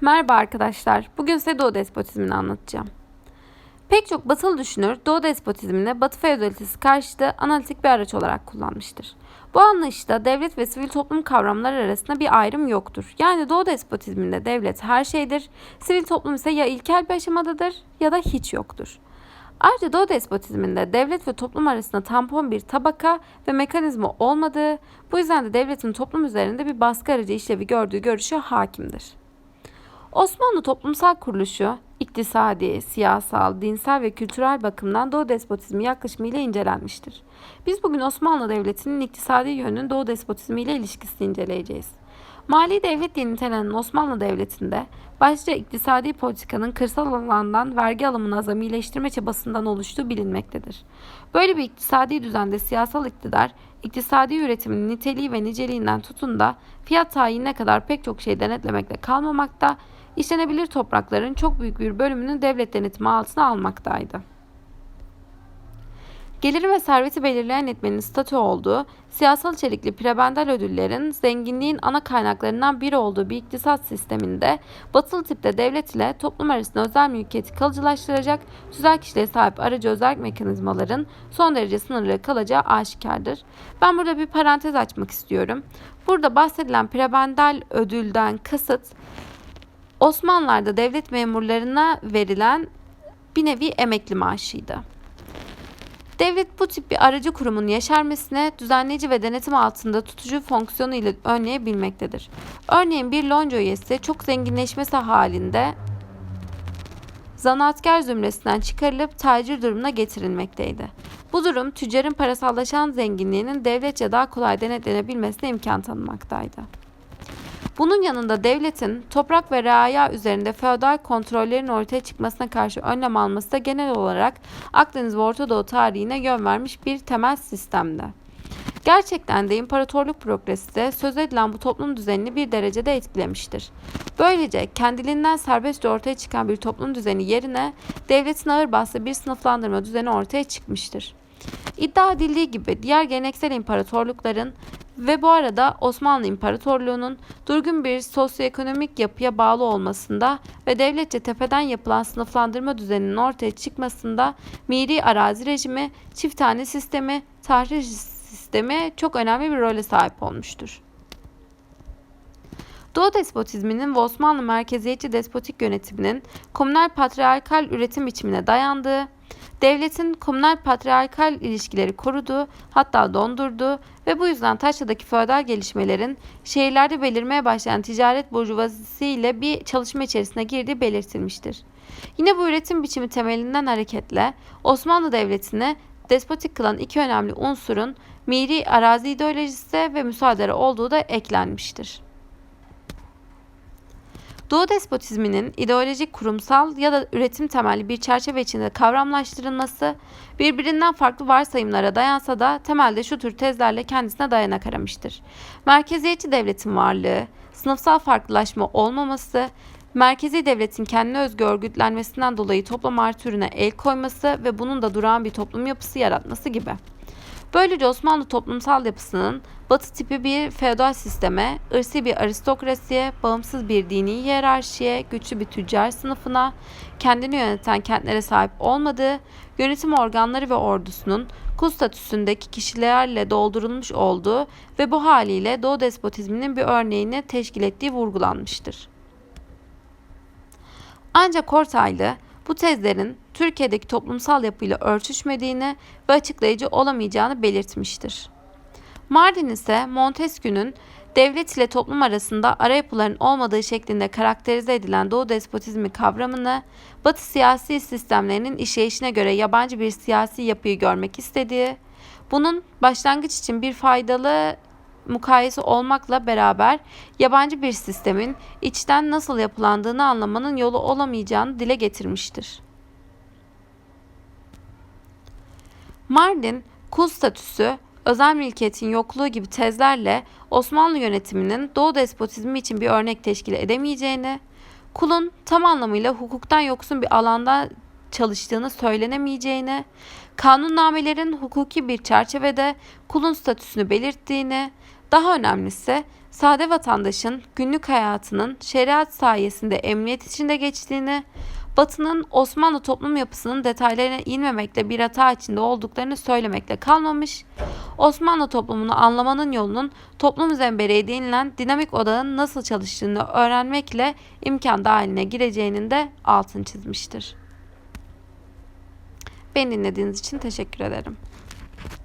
Merhaba arkadaşlar. Bugün size Doğu despotizmini anlatacağım. Pek çok batılı düşünür Doğu despotizmini Batı feodalitesi karşıtı analitik bir araç olarak kullanmıştır. Bu anlayışta devlet ve sivil toplum kavramları arasında bir ayrım yoktur. Yani Doğu despotizminde devlet her şeydir, sivil toplum ise ya ilkel bir aşamadadır ya da hiç yoktur. Ayrıca Doğu despotizminde devlet ve toplum arasında tampon bir tabaka ve mekanizma olmadığı, bu yüzden de devletin toplum üzerinde bir baskı aracı işlevi gördüğü görüşü hakimdir. Osmanlı toplumsal kuruluşu iktisadi, siyasal, dinsel ve kültürel bakımdan Doğu despotizmi yaklaşımıyla incelenmiştir. Biz bugün Osmanlı Devleti'nin iktisadi yönünün Doğu despotizmi ile ilişkisini inceleyeceğiz. Mali devlet diye nitelenen Osmanlı Devleti'nde başlıca iktisadi politikanın kırsal alandan vergi alımını azamileştirme çabasından oluştuğu bilinmektedir. Böyle bir iktisadi düzende siyasal iktidar, iktisadi üretimin niteliği ve niceliğinden tutun da fiyat tayinine kadar pek çok şey denetlemekle kalmamakta, işlenebilir toprakların çok büyük bir bölümünü devlet denetimi altına almaktaydı. Geliri ve serveti belirleyen etmenin statü olduğu, siyasal içerikli prebendal ödüllerin zenginliğin ana kaynaklarından biri olduğu bir iktisat sisteminde batılı tipte devlet ile toplum arasında özel mülkiyeti kalıcılaştıracak tüzel kişiliğe sahip aracı özel mekanizmaların son derece sınırlı kalacağı aşikardır. Ben burada bir parantez açmak istiyorum. Burada bahsedilen prebendal ödülden kasıt Osmanlılar'da devlet memurlarına verilen bir nevi emekli maaşıydı. Devlet bu tip bir aracı kurumun yeşermesine düzenleyici ve denetim altında tutucu fonksiyonu ile önleyebilmektedir. Örneğin bir lonca üyesi çok zenginleşmesi halinde zanaatkar zümresinden çıkarılıp tacir durumuna getirilmekteydi. Bu durum tüccarın parasallaşan zenginliğinin devletçe daha kolay denetlenebilmesine imkan tanımaktaydı. Bunun yanında devletin toprak ve reaya üzerinde feodal kontrollerin ortaya çıkmasına karşı önlem alması da genel olarak Akdeniz ve Orta Doğu tarihine yön vermiş bir temel sistemdi. Gerçekten de imparatorluk bürokrasisi de söz edilen bu toplum düzenini bir derecede etkilemiştir. Böylece kendiliğinden serbestçe ortaya çıkan bir toplum düzeni yerine devletin ağır bastığı bir sınıflandırma düzeni ortaya çıkmıştır. İddia edildiği gibi diğer geleneksel imparatorlukların ve bu arada Osmanlı İmparatorluğu'nun durgun bir sosyoekonomik yapıya bağlı olmasında ve devletçe tepeden yapılan sınıflandırma düzeninin ortaya çıkmasında miri arazi rejimi, çift tane sistemi, tarih sistemi çok önemli bir role sahip olmuştur. Doğu despotizminin ve Osmanlı merkeziyetçi despotik yönetiminin komünel patriarkal üretim biçimine dayandığı, devletin komünel patriarkal ilişkileri koruduğu, hatta dondurduğu ve bu yüzden Taşra'daki feodal gelişmelerin şehirlerde belirmeye başlayan ticaret burjuvazisi ile bir çalışma içerisine girdiği belirtilmiştir. Yine bu üretim biçimi temelinden hareketle Osmanlı Devleti'ni despotik kılan iki önemli unsurun miri arazi ideolojisi ve müsaade olduğu da eklenmiştir. Doğu despotizminin ideolojik, kurumsal ya da üretim temelli bir çerçeve içinde kavramlaştırılması birbirinden farklı varsayımlara dayansa da temelde şu tür tezlerle kendisine dayanak aramıştır. Merkeziyetçi devletin varlığı, sınıfsal farklılaşma olmaması, merkezi devletin kendine özgü örgütlenmesinden dolayı toplum artırına el koyması ve bunun da durağan bir toplum yapısı yaratması gibi. Böylece Osmanlı toplumsal yapısının batı tipi bir feodal sisteme, ırsi bir aristokrasiye, bağımsız bir dini hiyerarşiye, güçlü bir tüccar sınıfına, kendini yöneten kentlere sahip olmadığı, yönetim organları ve ordusunun kul statüsündeki kişilerle doldurulmuş olduğu ve bu haliyle Doğu despotizminin bir örneğini teşkil ettiği vurgulanmıştır. Ancak Kortaylı bu tezlerin Türkiye'deki toplumsal yapıyla örtüşmediğini ve açıklayıcı olamayacağını belirtmiştir. Mardin ise Montesquieu'nun devlet ile toplum arasında ara yapıların olmadığı şeklinde karakterize edilen Doğu despotizmi kavramını Batı siyasi sistemlerinin işleyişine göre yabancı bir siyasi yapıyı görmek istediği, bunun başlangıç için bir faydalı mukayese olmakla beraber yabancı bir sistemin içten nasıl yapılandığını anlamanın yolu olamayacağını dile getirmiştir. Mardin, kul statüsü, özel mülkiyetin yokluğu gibi tezlerle Osmanlı yönetiminin Doğu despotizmi için bir örnek teşkil edemeyeceğini, kulun tam anlamıyla hukuktan yoksun bir alanda çalıştığını söylenemeyeceğini, kanunnamelerin hukuki bir çerçevede kulun statüsünü belirttiğini, Daha önemlisi sade vatandaşın günlük hayatının şeriat sayesinde emniyet içinde geçtiğini, Batı'nın Osmanlı toplum yapısının detaylarına inmemekle bir hata içinde olduklarını söylemekle kalmamış, Osmanlı toplumunu anlamanın yolunun toplum zembereği denilen dinamik odağın nasıl çalıştığını öğrenmekle imkan dahiline gireceğinin de altını çizmiştir. Beni dinlediğiniz için teşekkür ederim.